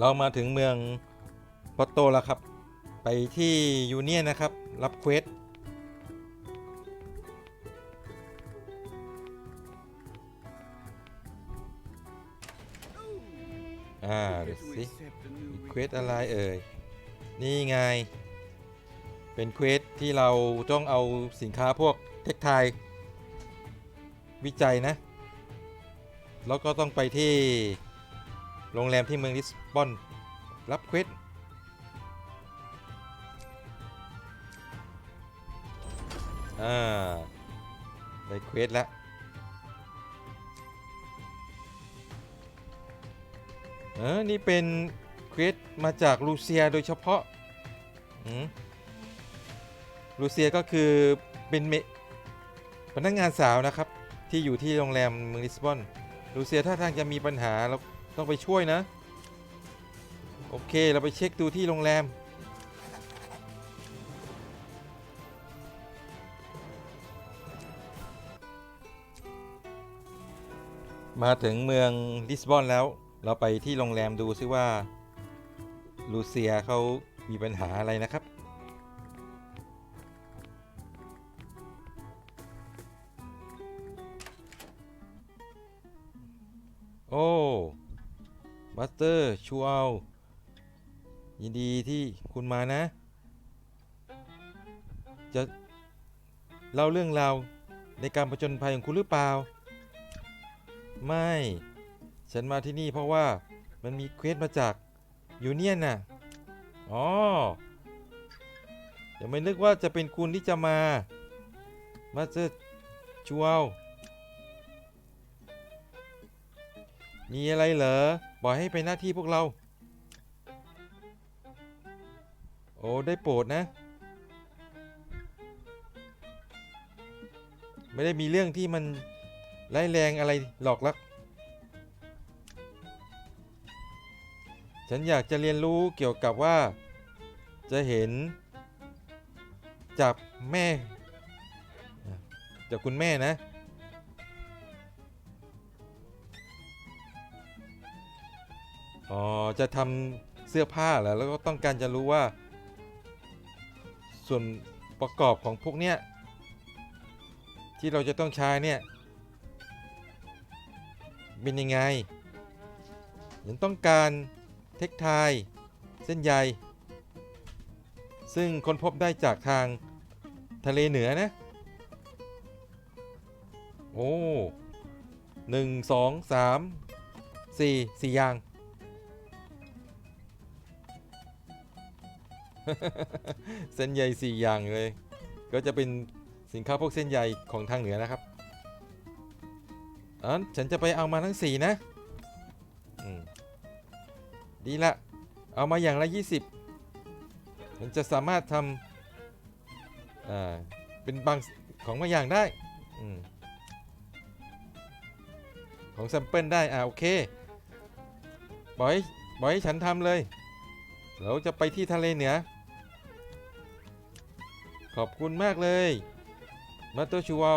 เรามาถึงเมืองปอตโตแล้วครับ ไปที่ยูเนียนนะครับ รับเควสอ่าเดี๋ยวสิเควสอะไรเอ่ย นี่ไง เป็นเควสที่เราต้องเอาสินค้าพวกเทคไทย วิจัยนะ แล้วก็ต้องไปที่โรงแรมที่เมืองลิส บอนรับเควสอ่าได้เควสแล้วเออนี่เป็นเควสมาจากลูเซียโดยเฉพาะลูเซียก็คือเป็นเมพนักงานสาวนะครับ ที่อยู่ที่โรงแรมเมืองลิสบอนลูเซียถ้าทางจะมีปัญหาเราต้องไปช่วยนะ โอเค เราไปเช็คดูที่โรงแรม มาถึงเมืองลิสบอนแล้ว เราไปที่โรงแรมดูซิว่า ลูเซียเขามีปัญหาอะไรนะครับโอ้บัสเตอร์ ชูเอา ยินดีที่คุณมานะ จะเล่าเรื่องราวในการผจญภัยของคุณหรือเปล่า ไม่ ฉันมาที่นี่เพราะว่ามันมีเควสมาจากยูเนียนน่ะ อ๋ออย่าไม่นึกว่าจะเป็นคุณที่จะมา มาเจอชูเอามีอะไรเหรอปล่อยให้เป็นหน้าที่พวกเรา โอ้ได้โปรดนะ ไม่ได้มีเรื่องที่มันร้ายแรงอะไรหรอกลัก ฉันอยากจะเรียนรู้เกี่ยวกับว่า จะเห็นจากแม่ จากคุณแม่นะ อ๋อ จะทำเสื้อผ้าเหรอแล้วก็ต้องการจะรู้ว่า ส่วนประกอบของพวกเนี้ยที่เราจะต้องใช้เนี่ยเป็นยังไงยังต้องการเทคไทยเส้นใย ซึ่งค้นพบได้จากทางทะเลเหนือนะ โอ้หนึ่งสองสามสี่สี่อย่าง เส้นใยสี่อย่างเลย ก็จะเป็นสินค้าพวกเส้นใยของทางเหนือนะครับอันฉันจะไปเอามาทั้งสี่นะดีละ เอามาอย่างละ 20 มันจะสามารถทำอ่าเป็นบางของบางอย่างได้อของแซมเปิลได้ อ่าโอเคบอยบอยให้ฉันทำเลย เราจะไปที่ทะเลเหนือ ขอบคุณมากเลย มาโตชูวา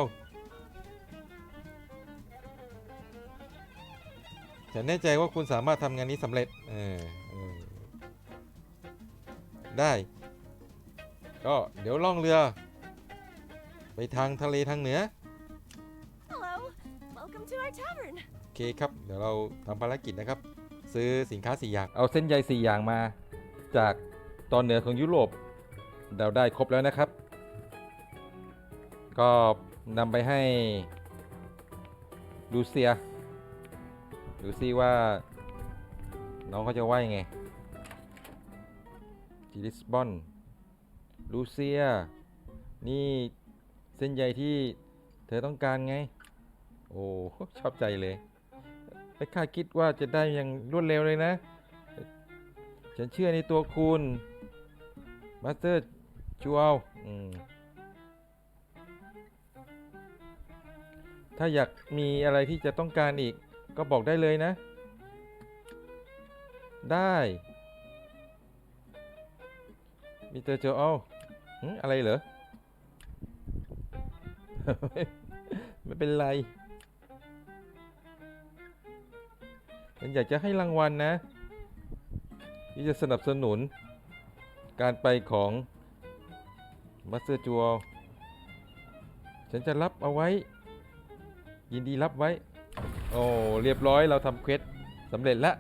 ฉันแน่ใจว่าคุณสามารถทำงานนี้สำเร็จ เออเออ ได้ ก็เดี๋ยวล่องเรือ ไปทางทะเลทางเหนือ Hello, welcome to our tavern. โอเคครับ เดี๋ยวเราทำภารกิจนะครับ ซื้อสินค้า4อย่าง เอาเส้นใย4อย่างมา จากตอนเหนือของยุโรป เราได้ครบแล้วนะครับ ก็นำไปให้ลูเซียดูซิว่า น้องเขาจะว่ายังไงที่ลิสบอนลูเซีย นี่เส้นใยที่เธอต้องการไง โอ้ชอบใจเลยไม่คาดคิดว่าจะได้อย่างรวดเร็วเลยนะ ฉันเชื่อในตัวคุณมาสเตอร์จูเอา ถ้าอยากมีอะไรที่จะต้องการอีก ก็บอกได้เลยนะ ได้มิสเตอร์โจเอาอะไรเหรอ ไม่เป็นไรฉันอยากจะให้รางวัลนะ ที่จะสนับสนุน การไปของมัสเตอร์จัวฉันจะรับเอาไว้ ยินดีรับไว้ โอ้เรียบร้อยเราทำเควสสำเร็จแล้ว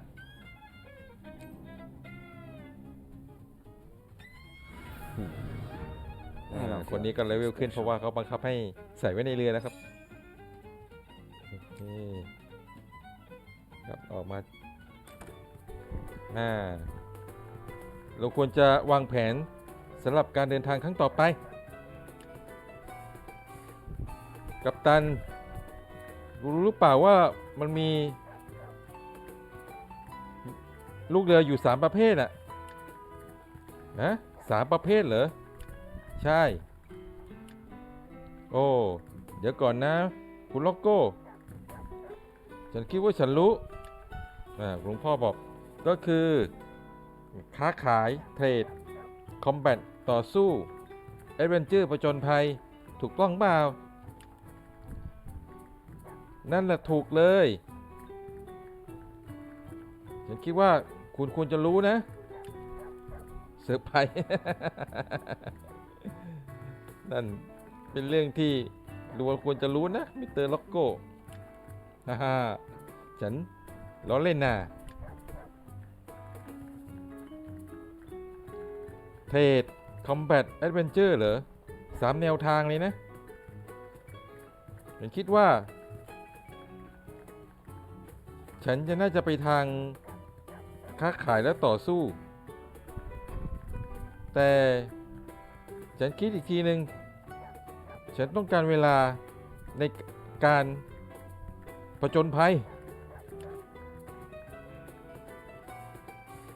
ให้เราอ่าคนนี้ก็เลเวลขึ้นเพราะว่าเขาบังคับให้ใส่ไว้ในเรือนะครับโอเคครับออกมาอ่าเราควรจะวางแผนสำหรับการเดินทางครั้งต่อไป กัปตัน รู้หรือเปล่าว่ามันมี ลูกเรืออยู่สามประเภทอะนะสามประเภทเหรอ ใช่ โอ้ เดี๋ยวก่อนนะ คุณล็อกโก้ ฉันคิดว่าฉันรู้อ่าหลวงพ่อบอกก็คือ ค้าขาย เทรด คอมแบท ต่อสู้เอเวนเจอร์ประจนภัย ถูกต้องเปล่า นั่นแหละถูกเลย ฉันคิดว่าคุณควรจะรู้นะเซอร์ไพรส์ นั่นเป็นเรื่องที่ดูว่าควรจะรู้นะ มิสเตอร์ล็อกโก้ ฮ่าฮ่าฉันล้อเล่นน่ะ เทรดคอมแบทแอดเวนเจอร์เหรอสามแนวทางเลยนะ ฉันคิดว่า ฉันจะน่าจะไปทางค้าขายและต่อสู้ แต่ฉันคิดอีกทีหนึ่งฉันต้องการเวลาในการผจญภัย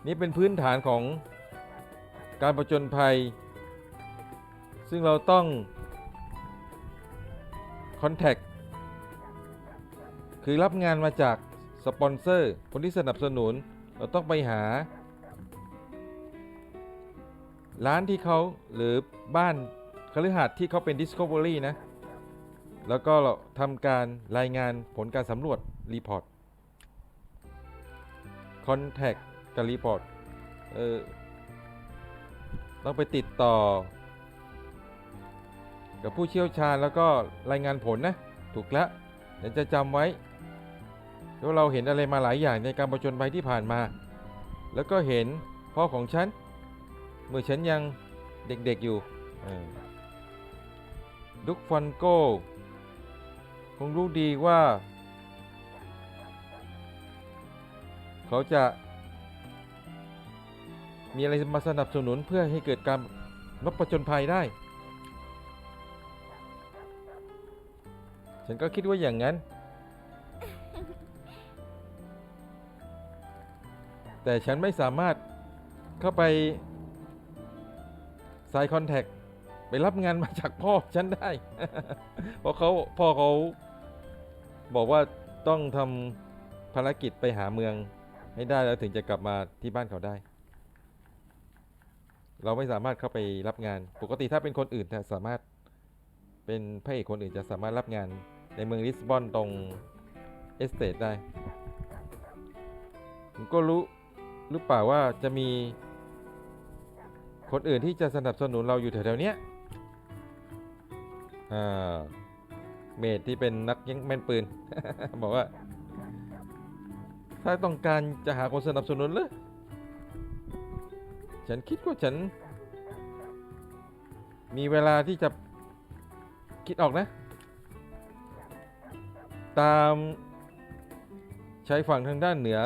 นี่เป็นพื้นฐานของการผจญภัย ซึ่งเราต้องคอนแทคคือรับงานมาจาก สปอนเซอร์ คนที่สนับสนุน เราต้องไปหา ร้านที่เขาหรือบ้านคฤหาสน์ที่เขาเป็น Discovery นะ แล้วก็เราทำการรายงานผลการสำรวจรีพอร์ต Contact กับรีพอร์ต เออ ต้องไปติดต่อ กับผู้เชี่ยวชาญแล้วก็รายงานผลนะ ถูกแล้วเดี๋ยวจะจำไว้ แล้วเราเห็นอะไรมาหลายอย่างในการประจนภัยที่ผ่านมา แล้วก็เห็นพ่อของฉัน เมื่อฉันยังเด็กๆอยู่ดุกฟอนโกคงรู้ดีว่า เขาจะ มีอะไรมาสนับสนุนเพื่อให้เกิดการนบประจนภัยได้ ฉันก็คิดว่าอย่างนั้น แต่ฉันไม่สามารถเข้าไปสายคอนแทคไปรับงานมาจากพ่อฉันได้ เพราะเขาพ่อเขาบอกว่าต้องทำภารกิจไปหาเมืองให้ได้แล้วถึงจะกลับมาที่บ้านเขาได้ เราไม่สามารถเข้าไปรับงาน ปกติถ้าเป็นคนอื่นจะสามารถเป็นพระเอกคนอื่นจะสามารถรับงานในเมืองลิสบอนตรงเอสเตทได้ผมก็รู้ หรือเปล่าว่าจะมีคนอื่นที่จะสนับสนุนเราอยู่แถวๆเนี้ยเมดที่เป็นนักยิงแม่นปืน บอกว่า ถ้าต้องการจะหาคนสนับสนุนเลยฉันคิดว่าฉัน มีเวลาที่จะคิดออกนะ ตามชายฝั่งทางด้านเหนือ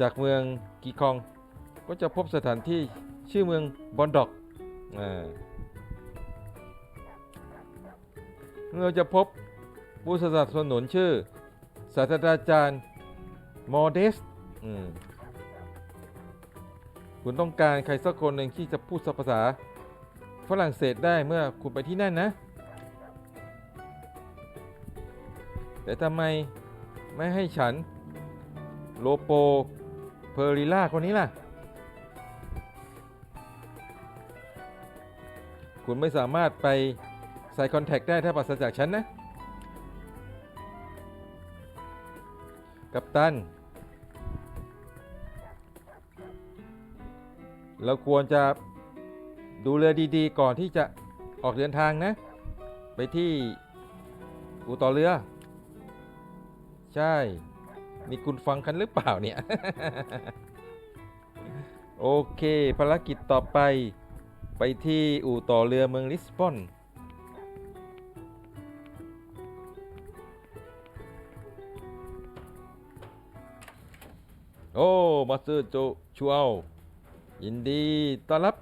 จากเมืองกีคอง ก็จะพบสถานที่ชื่อเมืองบอนดอกเราจะพบผู้สนับสนุนชื่อศาสตราจารย์มอเดสคุณต้องการใครสักคนหนึ่งที่จะพูดภาษาฝรั่งเศสได้เมื่อคุณไปที่นั่นนะ แต่ทำไมไม่ให้ฉัน โลโป อริล่าคนนี้ล่ะ คุณไม่สามารถไปใส่คอนแทคได้ถ้าปราศจากฉันนะ กัปตัน เราควรจะดูเรือดีๆ ก่อนที่จะออกเดินทางนะ ไปที่อู่ต่อเรือ ใช่ นี่คุณฟังกันหรือเปล่าเนี่ย โอเค ภารกิจต่อไป ไปที่อู่ต่อเรือเมืองลิสบอน โอ้ มาสเตอร์โจชัวลยินดีต้อนรับ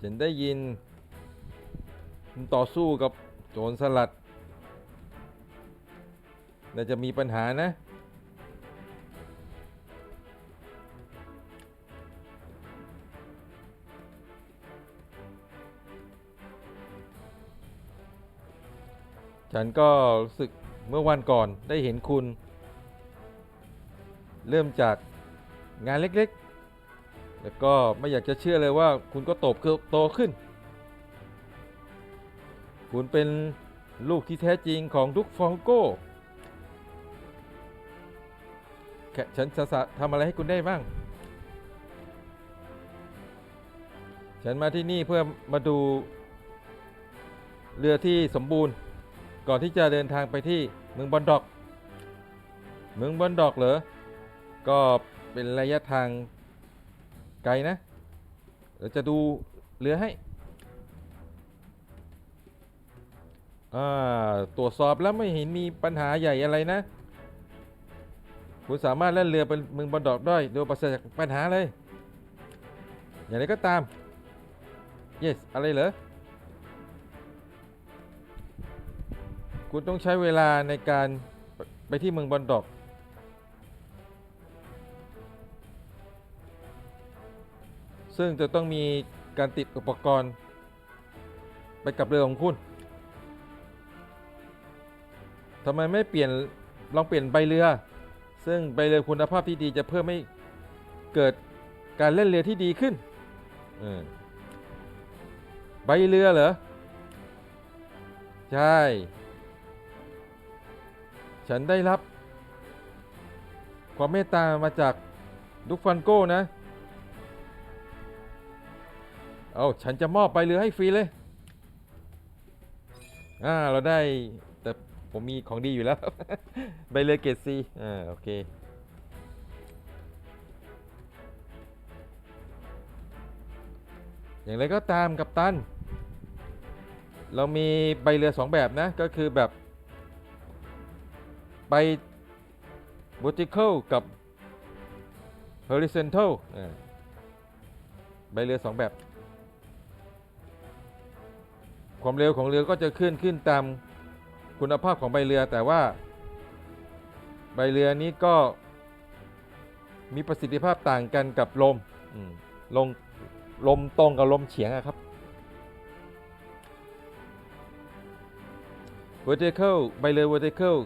ฉันได้ยินคุณต่อสู้กับโจรสลัด น่าจะมีปัญหานะ ฉันก็รู้สึกเมื่อวันก่อนได้เห็นคุณ เริ่มจากงานเล็กๆ แล้วก็ไม่อยากจะเชื่อเลยว่าคุณก็โตขึ้นโตขึ้น คุณเป็นลูกที่แท้จริงของดุกฟองโก้ แค่ฉันจะสะทำอะไรให้คุณได้บ้าง ฉันมาที่นี่เพื่อมาดูเรือที่สมบูรณ์ ก่อนที่จะเดินทางไปที่เมืองบอนดอก เมืองบอนดอกเหรอ ก็เป็นระยะทางไกลนะเราจะดูเรือให้ อ่า ตรวจสอบแล้วไม่เห็นมีปัญหาใหญ่อะไรนะ คุณสามารถเล่นเรือไปเมืองบอนดอกได้โดยปราศจากปัญหาเลย อย่างไรก็ตาม yes อะไรเหรอ คุณต้องใช้เวลาในการไปที่เมืองบอนดอก ซึ่งจะต้องมีการติดอุปกรณ์ ไปกับเรือของคุณทำไมไม่เปลี่ยนลองเปลี่ยนใบเรือ ซึ่งใบเรือคุณภาพที่ดีจะเพิ่มให้เกิดการเล่นเรือที่ดีขึ้นเออใบเรือเหรอ ใช่ ฉันได้รับ ความเมตตามาจากดุกฟันโก้นะ เอาฉันจะมอบใบเรือให้ฟรีเลย อ่า เราได้ ผมมีของดีอยู่แล้ว ใบเรือเกรดซีอ่าโอเคอย่างไรก็ตามกับตัน เรามีใบเรือสองแบบนะ ก็คือแบบใบ vertical กับ horizontal อ่าใบเรือสองแบบ ความเร็วของเรือก็จะขึ้นขึ้นตาม คุณภาพของใบเรือแต่ว่า ใบเรือนี้ก็มีประสิทธิภาพต่างกันกับลมลมลมตรงกับลมเฉียงครับ vertical ใบเรือ vertical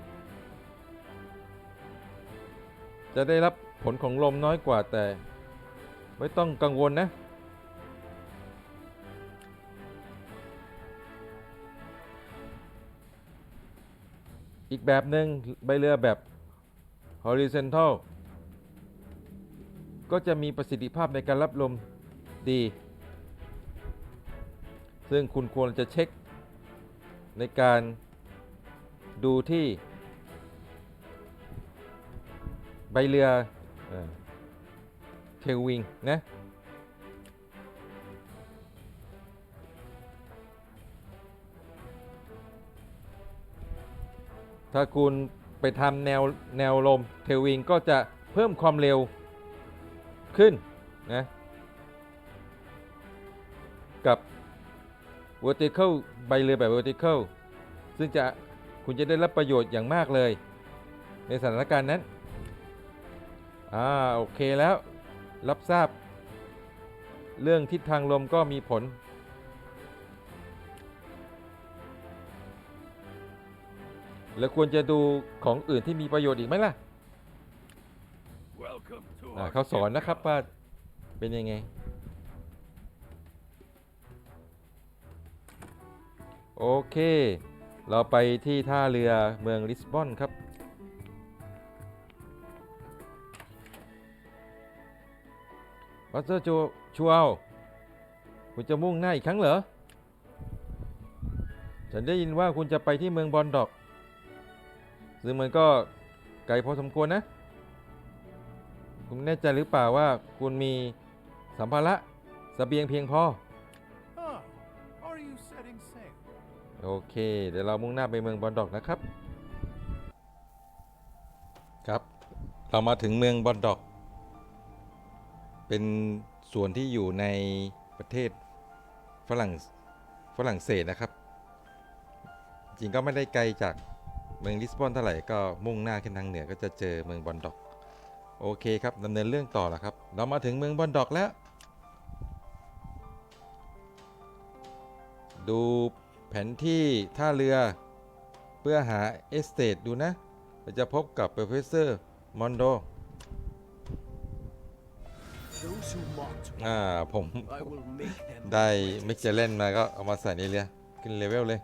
จะได้รับผลของลมน้อยกว่าแต่ ไม่ต้องกังวลนะ อีกแบบหนึ่งใบเรือแบบ horizontal ก็จะมีประสิทธิภาพในการรับลมดี ซึ่งคุณควรจะเช็ค ในการดูที่ ใบเรือเทลวิงนะ ถ้าคุณไปทำแนวแนวลมเทลวิงก็จะเพิ่มความเร็วขึ้นนะกับ vertical ใบเรือแบบ vertical ซึ่งจะคุณจะได้รับประโยชน์อย่างมากเลย ในสถานการณ์นั้น อ่า โอเคแล้ว รับทราบ เรื่องทิศทางลมก็มีผล แล้วควรจะดูของอื่นที่มีประโยชน์อีกไหมล่ะ Welcome to อ่า our เขาสอนนะครับว่าเป็นยังไง โอเค เราไปที่ท่าเรือเมืองลิสบอนครับ มาสเตอร์จูชัวลคุณจะมุ่งหน้าอีกครั้งเหรอ ฉันได้ยินว่าคุณจะไปที่เมืองบอนดอก ซึ่งมันก็ไกลพอสมควรนะ คุณแน่ใจหรือเปล่าว่าคุณมีสัมภาระเสบียงเพียงพอ Oh, are you setting sail? โอเค เดี๋ยวเรามุ่งหน้าไปเมืองบอนดอกนะครับ ครับ เรามาถึงเมืองบอนดอก เป็นส่วนที่อยู่ในประเทศฝรั่งฝรั่งเศสนะครับ จริงก็ไม่ได้ไกลจาก เมืองลิสบอนเท่าไหร่ก็มุ่งหน้าขึ้นทางเหนือก็จะเจอเมืองบอนดอก โอเคครับดำเนินเรื่องต่อแล้วครับ เรามาถึงเมืองบอนดอกแล้ว ดูแผนที่ท่าเรือเพื่อหาเอสเต e ดูนะ เราจะพบกับ Professor Mondo Those who mocked me, อ่าผม I will make them ได้ regret มิ it. กเจเลนมาก็เอามาใส่ในเรือขึ้นเลเวลเลย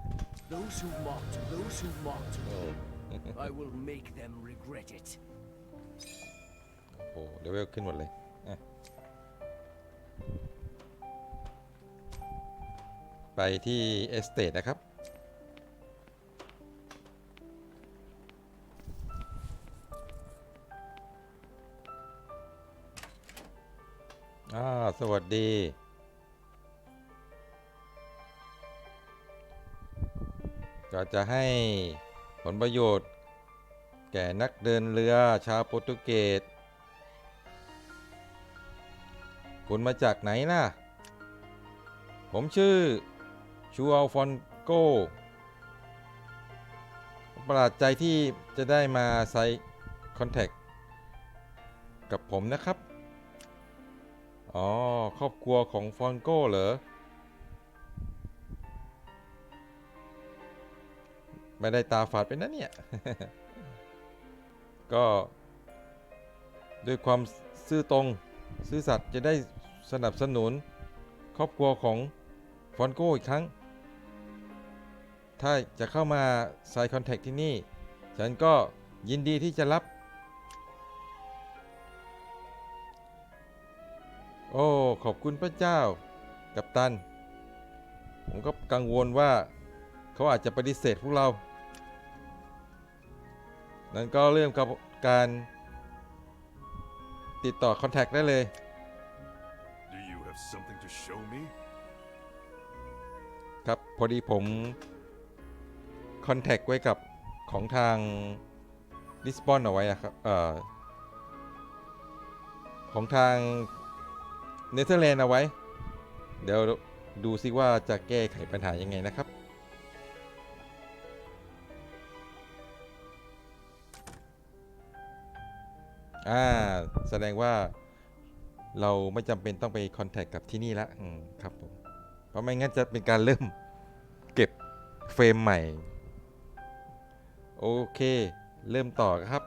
Those who mocked, those who mocked me, I will make them regret it. โอ้โหเลเวลขึ้นหมดเลยอะไปที่เอสเต e นะครับ อ่า สวัสดี ก็จะให้ผลประโยชน์ แก่นักเดินเรือชาวโปรตุเกส คุณมาจากไหนนะผมชื่อชูอัลฟอนโกประหลาดใจที่จะได้มาไซคอนแทคกับผมนะครับ อ๋อ ครอบครัวของฟอนโกเหรอ ไม่ได้ตาฝาดไปนะเนี่ย ก็ด้วยความซื่อตรงซื่อสัตย์จะได้สนับสนุน ครอบครัวของฟอนโกอีกครั้ง ถ้าจะเข้ามาไซคอนแทคที่นี่ ฉันก็ยินดีที่จะรับ โอ้ ขอบคุณพระเจ้า กัปตัน ผมก็กังวลว่าเขาอาจจะปฏิเสธพวกเรา นั้นก็เริ่มกับการติดต่อคอนแทคได้เลย Do you have something to show me? ครับ พอดีผมคอนแทคไว้กับของทางลิสบอนเอาไว้อะครับเอ่อของทางเนเธอร์แลนด์เอาไว้ เดี๋ยวดูซิว่าจะแก้ไขปัญหายังไงนะครับ อ่าแสดงว่าเราไม่จำเป็นต้องไปคอนแทคกับที่นี่ละอืมครับผมเพราะไม่งั้นจะเป็นการเริ่มเก็บเฟรมใหม่ โอเค เริ่มต่อครับ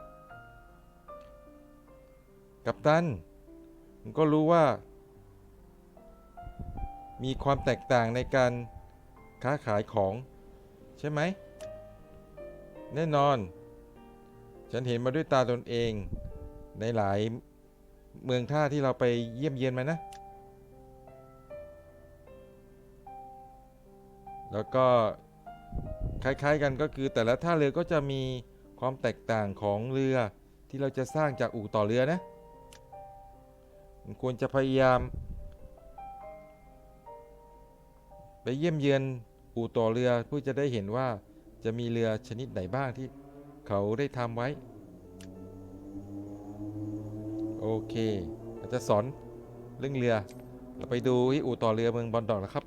กัปตันผมก็รู้ว่า มีความแตกต่างในการค้าขายของ ใช่ไหม แน่นอน ฉันเห็นมาด้วยตาตนเอง ในหลายเมืองท่าที่เราไปเยี่ยมเยียนมานะ แล้วก็คล้ายๆกันก็คือแต่ละท่าเรือก็จะมีความแตกต่างของเรือที่เราจะสร้างจากอู่ต่อเรือนะ ควรจะพยายาม ไปเยี่ยมเยือนอู่ต่อเรือเพื่อจะได้เห็นว่าจะมีเรือชนิดไหนบ้างที่เขาได้ทำไว้ โอเคเราจะสอนเรื่องเรือ เราไปดูที่อู่ต่อเรือเมืองบอนดอกนะครับ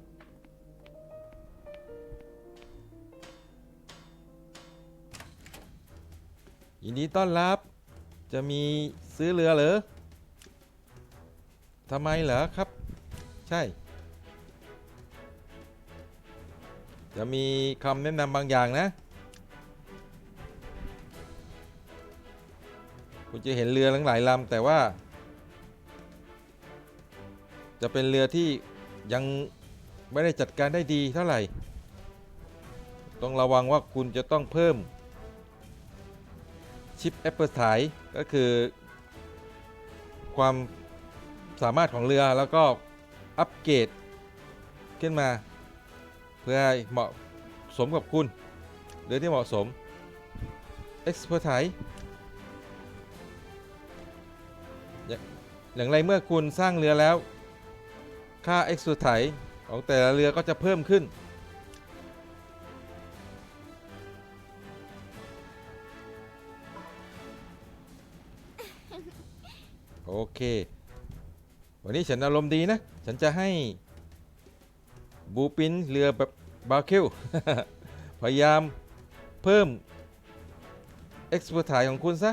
ยินดีต้อนรับ จะมีซื้อเรือเหรอทำไมเหรอครับ ใช่ จะมีคำแนะนำบางอย่างนะ คุณจะเห็นเรือหลายลำแต่ว่า จะเป็นเรือที่ยังไม่ได้จัดการได้ดีเท่าไหร่ ต้องระวังว่าคุณจะต้องเพิ่มชิปแอปเปิลไทก็คือ ความสามารถของเรือแล้วก็อัปเกรดขึ้นมา เพื่อให้เหมาะสมกับคุณเรือที่เหมาะสม e x p e r t i อย่ อย่างไรเมื่อคุณสร้างเรือแล้ว ค่า e x p e r t i ของแต่ละเรือก็จะเพิ่มขึ้น โอเค วันนี้ฉันอารมณ์ดีนะ ฉันจะให้ บูปินเรือแบบบาร์คิวพยายามเพิ่มเอ็กซ์เพรสของคุณซะ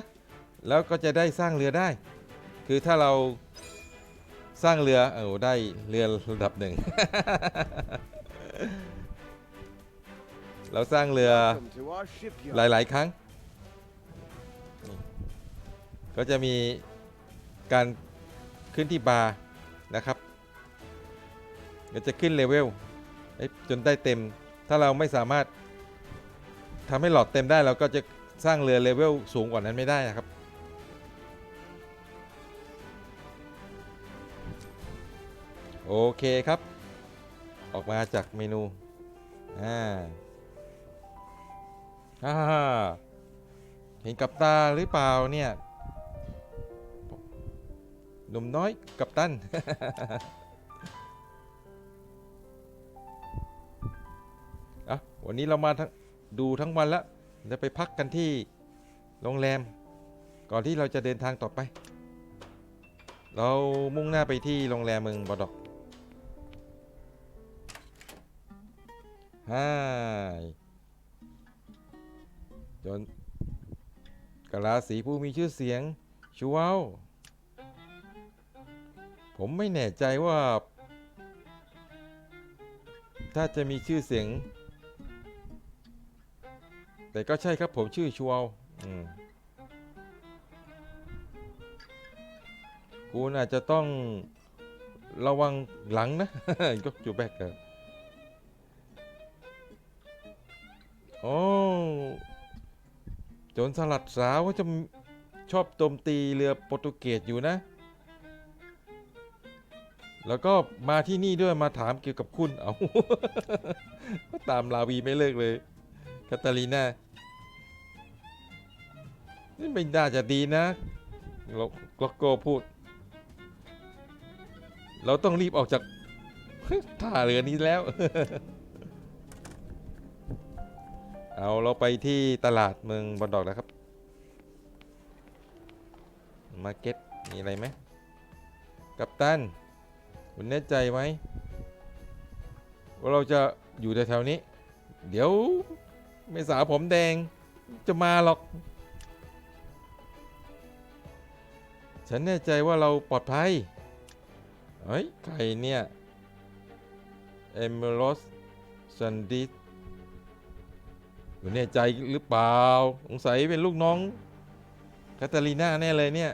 แล้วก็จะได้สร้างเรือได้ คือถ้าเราสร้างเรือเออได้เรือระดับหนึ่ง เราสร้างเรือหลาย ๆ ครั้ง ก็จะมีการขึ้นที่บาร์นะครับก็จะขึ้นเลเวลจนได้เต็ม ถ้าเราไม่สามารถทำให้หลอดเต็มได้เราก็จะสร้างเรือเลเวลสูงกว่านั้นไม่ได้นะครับ โอเคครับ ออกมาจากเมนู อ่าอ่าเห็นกับตาหรือเปล่าเนี่ยหนุ่มน้อยกับตัน อะ วันนี้เรามาทั้งดูทั้งวันแล้วจะไปพักกันที่โรงแรม ก่อนที่เราจะเดินทางต่อไป เรามุ่งหน้าไปที่โรงแรมเมืองบอดอก ฮ่าจนกะลาสีผู้มีชื่อเสียงชูเวาผมไม่แน่ใจว่า ถ้าจะมีชื่อเสียง แต่ก็ใช่ครับผมชื่อชูเวาอืมคุณอาจจะต้องระวังหลังนะยกจูแบกเกอร์ โอ้โจรสลัดสาวก็จะชอบโจมตีเรือโปรตุเกสอยู่นะ แล้วก็มาที่นี่ด้วยมาถามเกี่ยวกับคุณ เอาก็ตามลาวีไม่เลิกเลยคาตาลีนานี่ไม่น่าจะดีนะเรากลอกโกพูด เราต้องรีบออกจากท่าเรือนี้แล้ว เอาเราไปที่ตลาดเมืองบอนดอกนะครับ มาร์เก็ตมีอะไรไหมกัปตันคุณแน่ใจไหมว่าเราจะอยู่แถวๆนี้ เดี๋ยวเมษาผมแดงจะมาหรอก ฉันแน่ใจว่าเราปลอดภัย เฮ้ย ใครเนี่ย เอมโรสซันดิส อยู่ในใจหรือเปล่า สงสัยเป็นลูกน้องคาตาลีน่าแน่เลยเนี่ย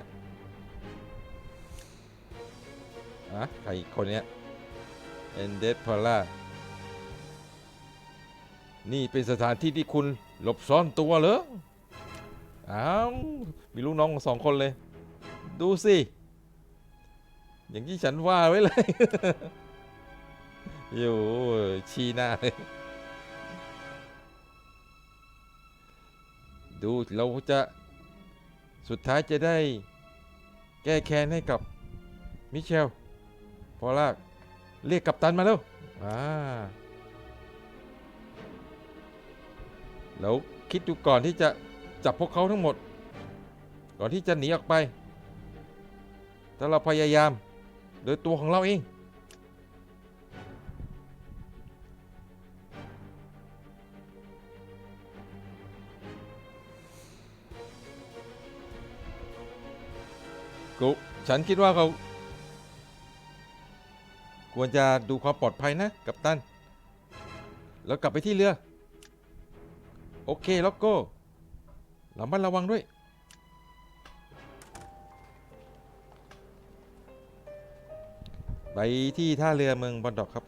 อะใครอีกคนเนี้ยเอนเดสพอล่า นี่เป็นสถานที่ที่คุณหลบซ่อนตัวเหรอ อ้าว มีลูกน้องสองคนเลย ดูสิ อย่างที่ฉันว่าไว้เลย อยู่ชี้หน้าเลย ดูเราจะสุดท้ายจะได้แก้แค้นให้กับมิเชลพอลากเรียกกัปตันมาแล้วอ่าแล้วคิดดูก่อนที่จะจับพวกเขาทั้งหมด ก่อนที่จะหนีออกไป ถ้าเราพยายามโดยตัวของเราเอง ฉันคิดว่าเขาควรจะดูความปลอดภัยนะ กับตัน แล้วกลับไปที่เรือ โอเคล็อกโก้ระมัดระวังด้วย ไปที่ท่าเรือเมืองบอนดอกครับ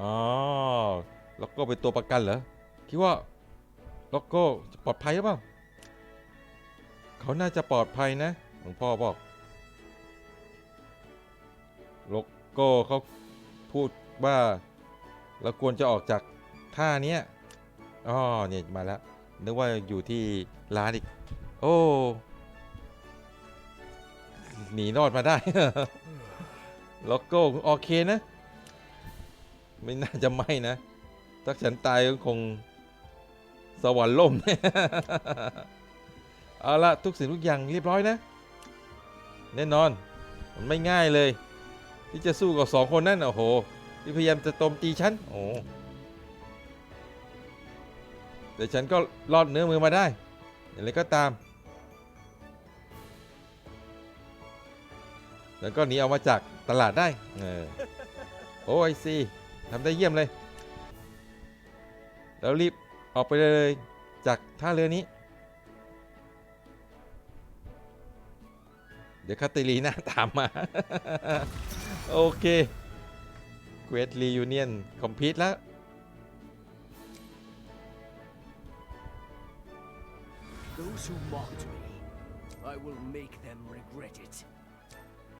อ๋อ ล็อกโก้เป็นตัวประกันเหรอ คิดว่า ล็อกโก้จะปลอดภัยหรือเปล่า เขาน่าจะปลอดภัยนะ หลวงพ่อบอกโลโก้เขาพูดว่าเราควรจะออกจากท่าเนี้ยอ๋อเนี่ยมาแล้ว นึกว่าอยู่ที่ร้านอีก โอ้ หนีรอดมาได้โลโก้โอเคนะ ไม่น่าจะไม่นะถ้าฉันตายก็คง สวรรค์ล่ม เอาละทุกสิ่งทุกอย่างเรียบร้อยนะ แน่นอน มันไม่ง่ายเลย ที่จะสู้กับสองคนนั่นโอ้โห ที่พยายามจะโจมตีฉันโอ้แต่ฉันก็รอดเนื้อมือมาได้ อย่างไรก็ตาม แล้วก็หนีออกมาจากตลาดได้ เออโอ้ไอซีทำได้เยี่ยมเลย แล้วรีบ ออกไปเลยจากท่าเรือนี้ เดี๋ยวคาติลีน่าตามมา โอเคเกรดรียูเนียนคอมพิวตแล้ว